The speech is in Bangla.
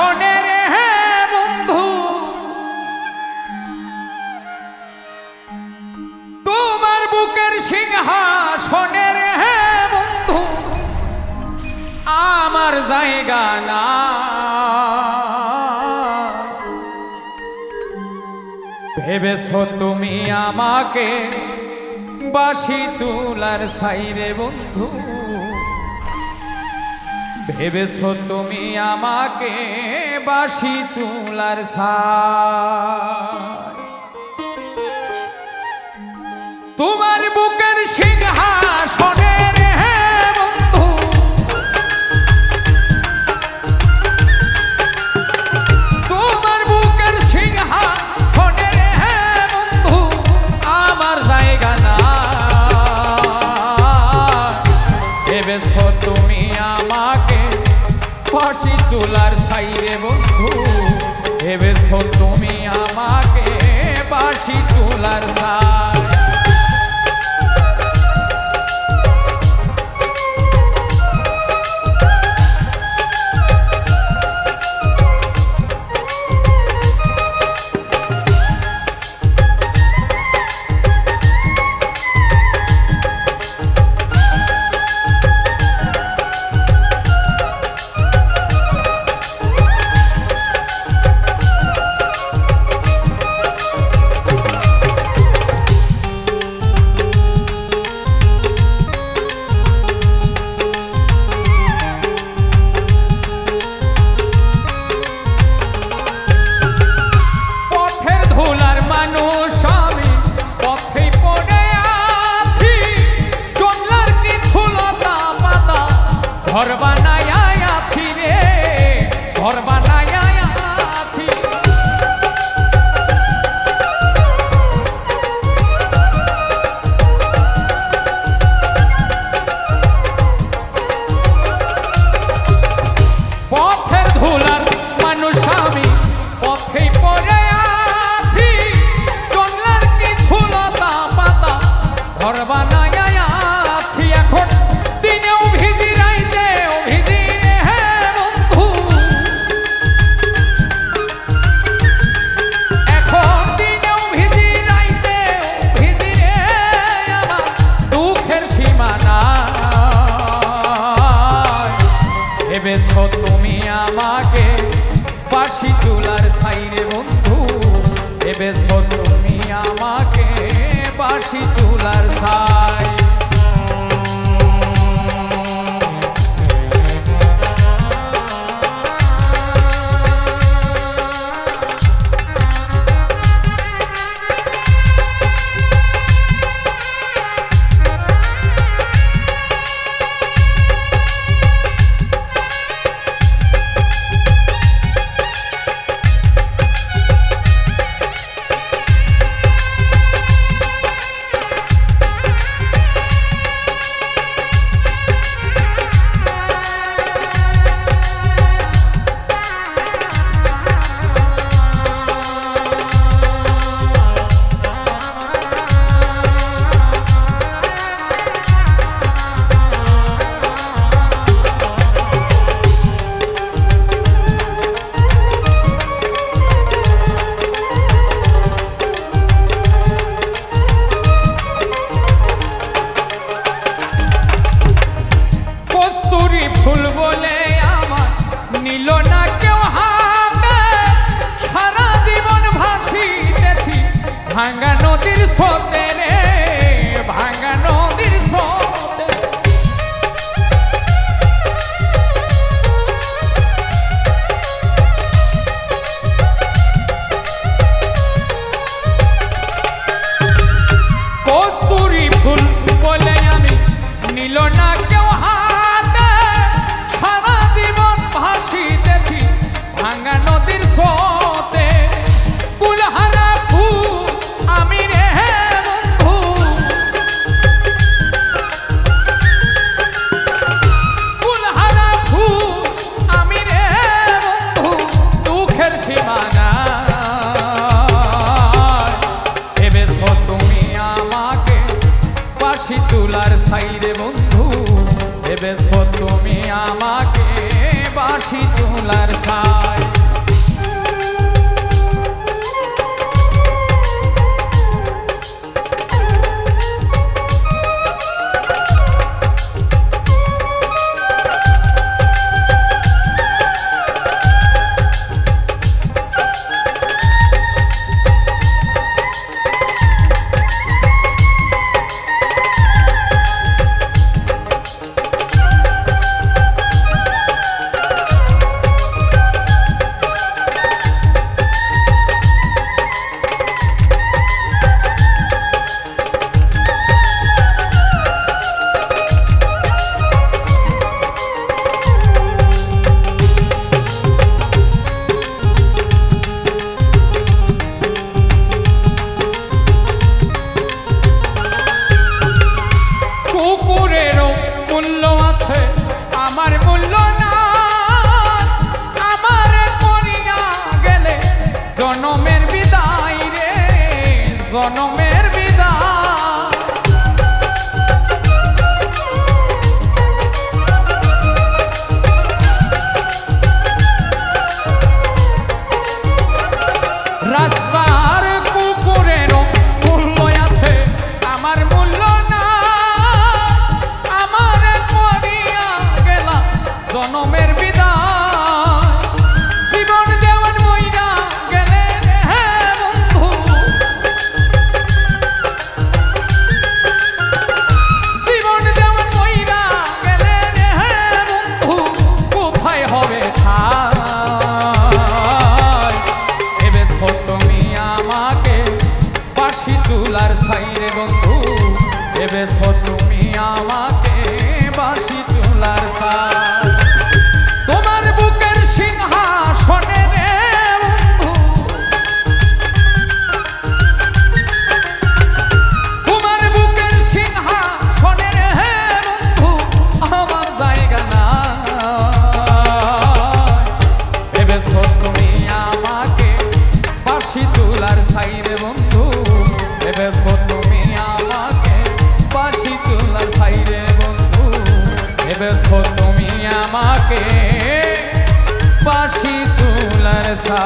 সিংহাসনে রে বন্ধু। তোমার বুকের সিংহাসনে রে বন্ধু। আমার জায়গা না। ভেবেছ তুমি আমাকে বাসি চুলার সাইরে বন্ধু? ভেবেছ তুমি আমাকে বাসি চুলার তোমার বুকের সিংহাসনে চুলার ঘর বানায় আছি এখন। দিনেও ভিজি রাইতেও ভিজি হে বন্ধু। এখন দিনেও ভিজি রাইতেও ভিজি রে দুঃখের সীমানা ভেবেছ তুমি বাসি চুলার সাই বাসি চুলার সাইরে বন্ধু ভেবেছ তুমি আমাকে বাসি চুলার সাই 侬。রে বন্ধু ভেবেছ তুমি আমাকে বাসি তোলার সা বেছো তুমি আমাকে পাশি চুলার সা